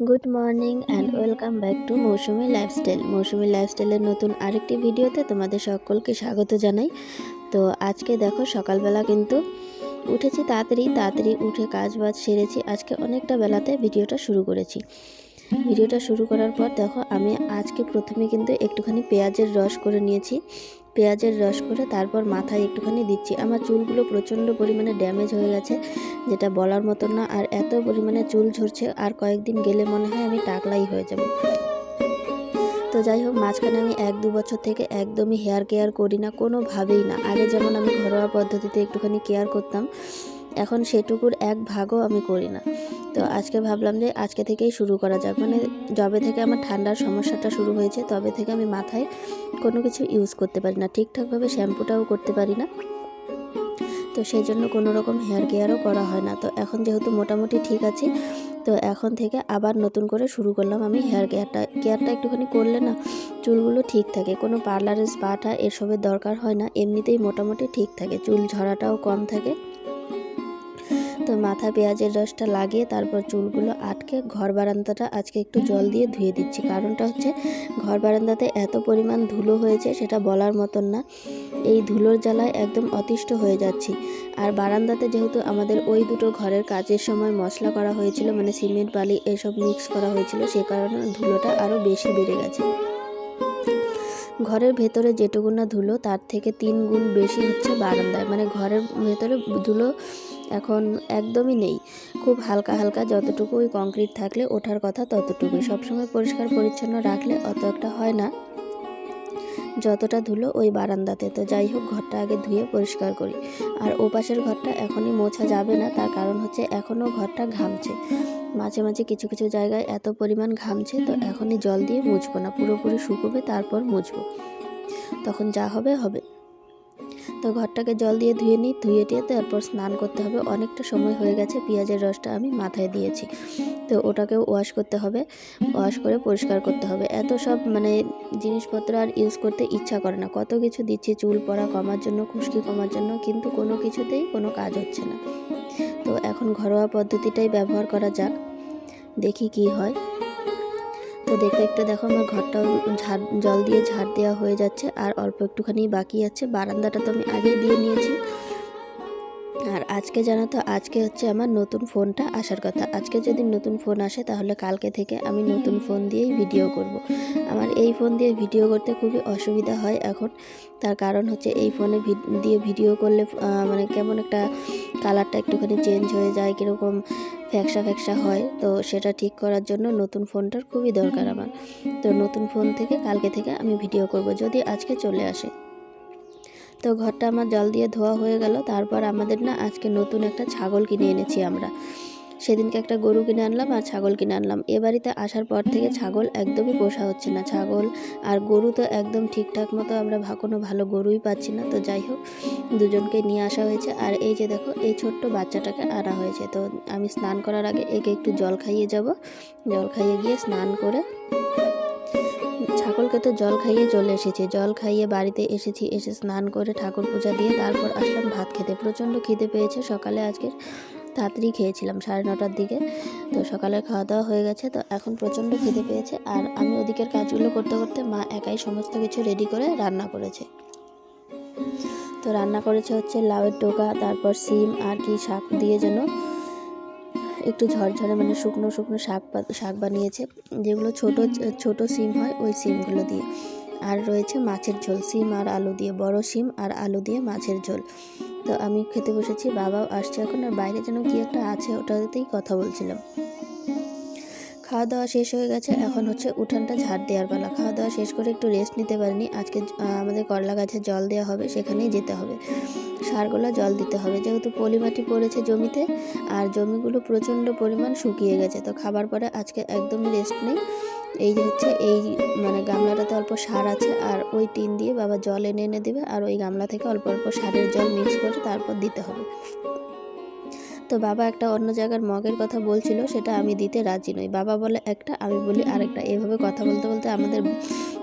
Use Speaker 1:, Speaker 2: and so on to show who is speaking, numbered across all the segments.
Speaker 1: Good morning and welcome back to Mousumi lifestyle Mousumi লাইফস্টাইলের নতুন আরেকটি ভিডিওতে তোমাদের সকলকে স্বাগত জানাই। তো আজকে দেখো সকালবেলা কিন্তু উঠেছি তাড়াতাড়ি তাড়াতাড়ি উঠে কাজ বাজ সেরেছি। আজকে অনেকটা বেলাতে ভিডিওটা শুরু করেছি। ভিডিওটা শুরু করার পর দেখো, আমি আজকে প্রথমে কিন্তু একটুখানি পেঁয়াজের রস করে নিয়েছি। পেঁয়াজের রস করে তারপর মাথায় একটুখানি দিচ্ছি। আমার চুলগুলো প্রচণ্ড পরিমাণে ড্যামেজ হয়ে গেছে, যেটা বলার মতন না। আর এত পরিমাণে চুল ঝরছে, আর কয়েকদিন গেলে মনে হয় আমি টাকলাই হয়ে যাব। তো যাই হোক, মাঝখানে আমি এক দু বছর থেকে একদমই হেয়ার কেয়ার করি না, কোনোভাবেই না। আগে যেমন আমি ঘরোয়া পদ্ধতিতে একটুখানি কেয়ার করতাম এখন সেটুকুর এক ভাগও আমি করি না। তো আজকে ভাবলাম যে আজকে থেকেই শুরু করা যাক। মানে যবে থেকে আমার ঠান্ডার সমস্যাটা শুরু হয়েছে, তবে থেকে আমি মাথায় কোনো কিছু ইউজ করতে পারি না। ঠিকঠাকভাবে শ্যাম্পুটাও করতে পারি না। তো সেই জন্য কোনো রকম হেয়ার কেয়ারও করা হয় না। তো এখন যেহেতু মোটামুটি ঠিক আছি, তো এখন থেকে আবার নতুন করে শুরু করলাম আমি হেয়ার কেয়ারটা কেয়ারটা একটুখানি করলে না চুলগুলো ঠিক থাকে। কোনো পার্লারের স্পাটা এসবের দরকার হয় না। এমনিতেই মোটামুটি ঠিক থাকে। চুল ঝরাটাও কম থাকে। তো মাথা পেঁয়াজের রসটা লাগিয়ে তারপর চুলগুলো আটকে ঘর বারান্দাটা আজকে একটু জল দিয়ে ধুয়ে দিচ্ছি। কারণটা হচ্ছে ঘর বারান্দাতে এত পরিমাণ ধুলো হয়েছে সেটা বলার মতন না। এই ধুলোর জ্বালায় একদম অতিষ্ঠ হয়ে যাচ্ছি। আর বারান্দাতে যেহেতু আমাদের ওই দুটো ঘরের কাজের সময় মশলা করা হয়েছিল মানে সিমেন্ট, বালি এসব মিক্স করা হয়েছিল, সে কারণে ধুলোটা আরও বেশি বেড়ে গেছে। ঘরের ভেতরে যেটুকু না ধুলো, তার থেকে তিন গুণ বেশি হচ্ছে বারান্দায়। মানে ঘরের ভেতরে ধুলো এখন একদমই নেই। খুব হালকা হালকা যতটুকু ওই কংক্রিট থাকলে ওঠার কথা ততটুকুই। সবসময় পরিষ্কার পরিচ্ছন্ন রাখলে অত একটা হয় না। যতটা ধুলো ওই বারান্দাতে। তো যাই হোক, ঘরটা আগে ধুয়ে পরিষ্কার করি। আর ওপাশের ঘরটা এখনই মোছা যাবে না। তার কারণ হচ্ছে এখনও ঘরটা ঘামছে। মাঝে মাঝে কিছু কিছু জায়গায় এত পরিমাণ ঘামছে, তো এখনই জল দিয়ে মুছবো না। পুরোপুরি শুকোবে, তারপর মুছবো। তখন যা হবে হবে। তো ঘরটাকে জল দিয়ে ধুয়ে নিই, ধুয়ে টিয়ে তারপর স্নান করতে হবে। অনেকটা সময় হয়ে গেছে, পেঁয়াজের রসটা আমি মাথায় দিয়েছি। তো ওটাকেও ওয়াশ করতে হবে ওয়াশ করে পরিষ্কার করতে হবে। এত সব মানে জিনিসপত্র আর ইউজ করতে ইচ্ছা করে না। কত কিছু দিচ্ছি, চুল পড়া কমার জন্য, খুশকি কমার জন্য, কিন্তু কোনো কিছুতেই কোনো কাজ হচ্ছে না। তো এখন ঘরোয়া পদ্ধতিটাই ব্যবহার করা যাক, দেখি কি হয়। তো দেখতে দেখতে দেখো আমার ঘরটাও ঝাড়, জল দিয়ে ঝাড় দেওয়া হয়ে যাচ্ছে আর অল্প একটুখানি বাকি আছে। বারান্দাটা তো আমি আগেই দিয়ে নিয়েছি। আর আজকে জানো তো, আজকে হচ্ছে আমার নতুন ফোনটা আসার কথা। আজকে যদি নতুন ফোন আসে তাহলে কালকে থেকে আমি নতুন ফোন দিয়েই ভিডিও করব। আমার এই ফোন দিয়ে ভিডিও করতে খুবই অসুবিধা হয় এখন। তার কারণ হচ্ছে এই ফোনে দিয়ে ভিডিও করলে মানে কেমন একটা কালারটা একটুখানি চেঞ্জ হয়ে যায়, কীরকম ফ্যাকসা ফ্যাকসা হয়, তো সেটা ঠিক করার জন্য নতুন ফোনটার খুবই দরকার আমার। তো নতুন ফোন থেকে, কালকে থেকে আমি ভিডিও করব, যদি আজকে চলে আসে। তো ঘরটা আমার জল দিয়ে ধোয়া হয়ে গেল, তারপর আমাদের না আজকে নতুন একটা ছাগল কিনে এনেছি আমরা। সেদিনকে একটা গরু কিনে আনলাম আর ছাগল কিনে আনলাম। এ বাড়িতে আসার পর থেকে ছাগল একদমই পোষা হচ্ছে না। ছাগল আর গরু তো একদম ঠিকঠাক মতো আমরা কোনো ভালো গরুই পাচ্ছি না। তো যাই হোক, দুজনকে নিয়ে আসা হয়েছে। আর এই যে দেখো, এই ছোট্ট বাচ্চাটাকে আনা হয়েছে। তো আমি স্নান করার আগে একে একটু জল খাইয়ে যাব। জল খাইয়ে গিয়ে স্নান করে ছাগলকে তো জল খাইয়ে চলে এসেছি। জল খাইয়ে বাড়িতে এসেছি, এসে স্নান করে ঠাকুর পূজা দিয়ে তারপর আসলাম ভাত খেতে। প্রচণ্ড খিদে পেয়েছে সকালে আজকে তাড়াতাড়ি খেয়েছিলাম সাড়ে নটার দিকে। তো সকালে খাওয়া দাওয়া হয়ে গেছে, তো এখন প্রচণ্ড খিদে পেয়েছে। আর আমি ওদিকের কাজগুলো করতে করতে মা একাই সমস্ত কিছু রেডি করে রান্না করেছে। তো রান্না করেছে হচ্ছে লাউয়ের টোকা, তারপর সিম আর কি শাক দিয়ে যেন একটু ঝরঝরে মানে শুকনো শুকনো শাক শাক বানিয়েছে। যেগুলো ছোট ছোট সিম হয় ওই সিমগুলো দিয়ে। আর রয়েছে মাছের ঝোল, সিম আর আলু দিয়ে, বড় সিম আর আলু দিয়ে মাছের ঝোল। তো আমি খেতে বসেছি বাবাও আসছে এখন আর বাইরে যেন কি একটা আছে ওটাতেই কথা বলছিলাম। খাওয়া দাওয়া শেষ হয়ে গেছে, এখন হচ্ছে উঠানটা ঝাড় দেওয়ার পালা। খাওয়া দাওয়া শেষ করে একটু রেস্ট নিতে পারিনি, আজকে আমাদের করলা গাছে জল দেওয়া হবে, সেখানেই যেতে হবে। সারগুলো জল দিতে হবে, যেহেতু পলিমাটি পড়েছে জমিতে, আর জমিগুলো প্রচণ্ড পরিমাণ শুকিয়ে গেছে, তো খাবার পরে আজকে একদমই রেস্ট নেই। এই হচ্ছে এই মানে গামলাটাতে অল্প সার আছে, আর ওই টিন দিয়ে বাবা জল এনে এনে দেবে, আর ওই গামলা থেকে অল্প অল্প সারের জল মিক্স করে তারপর দিতে হবে। তো বাবা একটা অন্য জায়গার মগের কথা বলছিল, সেটা আমি দিতে রাজি নই। বাবা বলে, একটা? আমি বলি, আরেকটা। এভাবে কথা বলতে বলতে আমাদের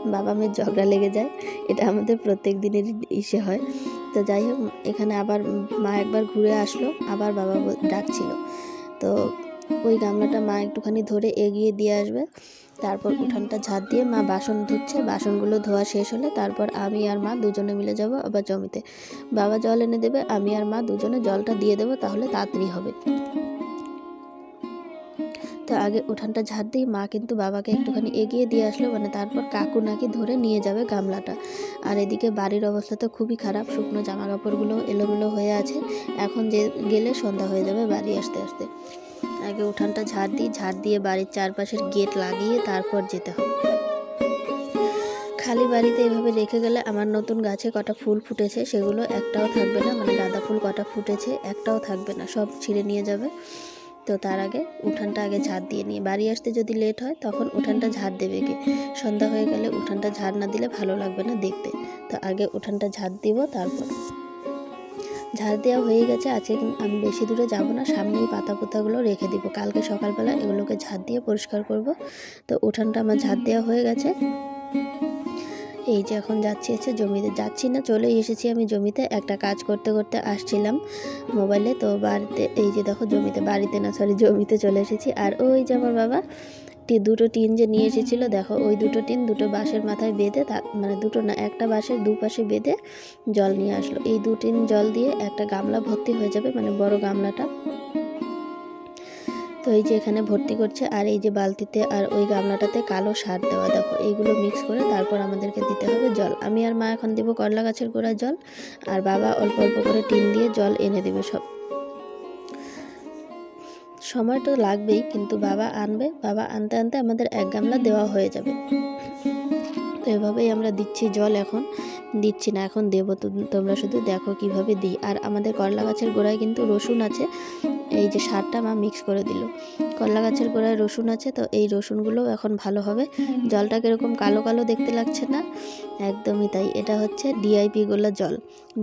Speaker 1: বাবা মেয়ের ঝগড়া লেগে যায়। এটা আমাদের প্রত্যেক দিনের ইসে হয়। তো যাই হোক, এখানে আবার মা একবার ঘুরে আসলো, আবার বাবা ডাকছিল। তো ওই গামলাটা মা একটুখানি ধরে এগিয়ে দিয়ে আসবে। তারপর উঠানটা ঝাড় দিয়ে মা বাসন ধুচ্ছে। বাসনগুলো ধোয়া শেষ হলে তারপর আমি আর মা দুজনে মিলে যাব আবার জমিতে। বাবা জল এনে দেবে, আমি আর মা দুজনে জলটা দিয়ে দেবো, তাহলে তাড়াতাড়ি হবে। তো আগে উঠানটা ঝাড় দিই, মা কিন্তু বাবাকে একটুখানি এগিয়ে দিয়ে আসলো মানে তারপর কাকু নাকি ধরে নিয়ে যাবে গামলাটা। আর এদিকে বাড়ির অবস্থা তো খুবই খারাপ, শুকনো জামা কাপড়গুলো এলোমেলো হয়ে আছে। এখন যে গেলে সন্ধ্যা হয়ে যাবে বাড়ি আসতে আসতে। আগে উঠানটা ঝাড় দিই, ঝাড় দিয়ে বাড়ির চারপাশের গেট লাগিয়ে তারপর যেতে হবে। খালি বাড়িতে এভাবে রেখে গেলে আমার নতুন গাছে কটা ফুল ফুটেছে, সেগুলো একটাও থাকবে না মানে গাঁদা ফুল কটা ফুটেছে, একটাও থাকবে না, সব ছিঁড়ে নিয়ে যাবে। তো তার আগে উঠানটা আগে ঝাড় দিয়ে নিয়ে বাড়ি আসতে যদি লেট হয়, তখন উঠানটা ঝাড় দেবে কে? সন্ধ্যা হয়ে গেলে উঠানটা ঝাড় না দিলে ভালো লাগবে না দেখতে। তো আগে উঠানটা ঝাড় দিব, তারপর ঝাড় দেওয়া হয়ে গেছে, আজকে আমি বেশি দূরে যাব না। সামনেই পাতা পোতাগুলো রেখে দিব। কালকে সকালবেলা এগুলোকে ঝাড় দিয়ে পরিষ্কার করব। তো উঠানটা আমার ঝাড় দেওয়া হয়ে গেছে। এই যে এখন যাচ্ছি হচ্ছে জমিতে যাচ্ছি না, চলেই এসেছি আমি জমিতে। একটা কাজ করতে করতে আসছিলাম মোবাইলে। তো বাড়িতে, এই যে দেখো জমিতে, বাড়িতে না সরি জমিতে চলে এসেছি। আর ওই যে আমার বাবা দুটো টিন যে নিয়ে এসেছিল দেখো ওই দুটো টিন দুটো বাঁশের মাথায় বেঁধে মানে দুটো না একটা বাঁশের দুপাশে বেঁধে জল নিয়ে আসলো। এই দু টিন জল দিয়ে একটা গামলা ভর্তি হয়ে যাবে মানে বড় গামলাটা। তো এই যে এখানে ভর্তি করছে আর এই যে বালতিতে আর ওই গামলাটাতে কালো সার দেওয়া দেখো এইগুলো মিক্স করে তারপর আমাদেরকে দিতে হবে জল। আমি আর মা এখন দেবো করলা গাছের গোড়ায় জল আর বাবা অল্প অল্প করে টিন দিয়ে জল এনে দেবে সব। সময় তো লাগবেই, কিন্তু বাবা আনবে, বাবা আনতে আনতে আমাদের এক গামলা দেওয়া হয়ে যাবে। তো এভাবেই আমরা দিচ্ছি জল এখন। দিচ্ছি না, এখন দেবো। তোমরা শুধু দেখো কীভাবে দিই। আর আমাদের করলা গাছের গোড়ায় কিন্তু রসুন আছে। এই যে সারটা মা মিক্স করে দিল। করলা গাছের গোড়ায় রসুন আছে, তো এই রসুনগুলো এখন ভালো হবে। জলটা কীরকম কালো কালো দেখতে লাগছে না? একদমই তাই। এটা হচ্ছে ডিআইপি গোলা জল।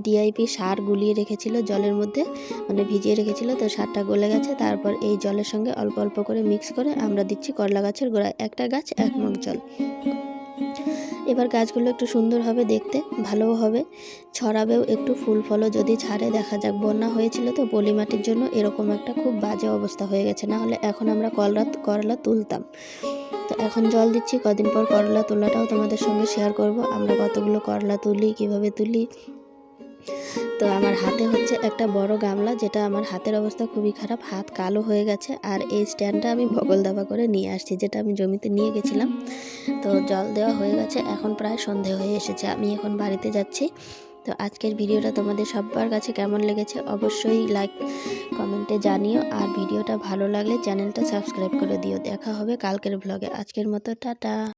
Speaker 1: ডিআইপি সার গুলিয়ে রেখেছিল জলের মধ্যে মানে ভিজিয়ে রেখেছিল, তো সারটা গলে গেছে। তারপর এই জলের সঙ্গে অল্প অল্প করে মিক্স করে আমরা দিচ্ছি করলা গাছের গোড়ায়। একটা গাছ, এক মগ জল। এবার গাছগুলো একটু সুন্দর হবে দেখতে, ভালোও হবে। ছড়াবেও একটু ফুল ফলও যদি ছাড়ে, দেখা যাক বন্যা হয়েছিল তো পলি মাটির জন্য এরকম একটা খুব বাজে অবস্থা হয়ে গেছে। না হলে এখন আমরা করলা করলা তুলতাম। তো এখন জল দিচ্ছি, কদিন পর করলা তোলাটাও তোমাদের সঙ্গে শেয়ার করব। আমরা কতগুলো করলা তুলি, কীভাবে তুলি তো আমার হাতে হচ্ছে একটা বড় গামলা, যেটা আমার হাতের অবস্থা খুবই খারাপ। হাত কালো হয়ে গেছে আর এই স্ট্যান্ডটা আমি বগল দাবা করে নিয়ে আসছি, যেটা আমি জমিতে নিয়ে গেছিলাম। তো জল দেওয়া হয়ে গেছে, এখন প্রায় সন্ধে হয়ে এসেছে, আমি এখন বাড়িতে যাচ্ছি। তো আজকের ভিডিওটা তোমাদের সবার কাছে কেমন লেগেছে অবশ্যই লাইক কমেন্টে জানিও। আর ভিডিওটা ভালো লাগলে চ্যানেলটা সাবস্ক্রাইব করে দিও। দেখা হবে কালকের ব্লগে আজকের মতো, টাটা।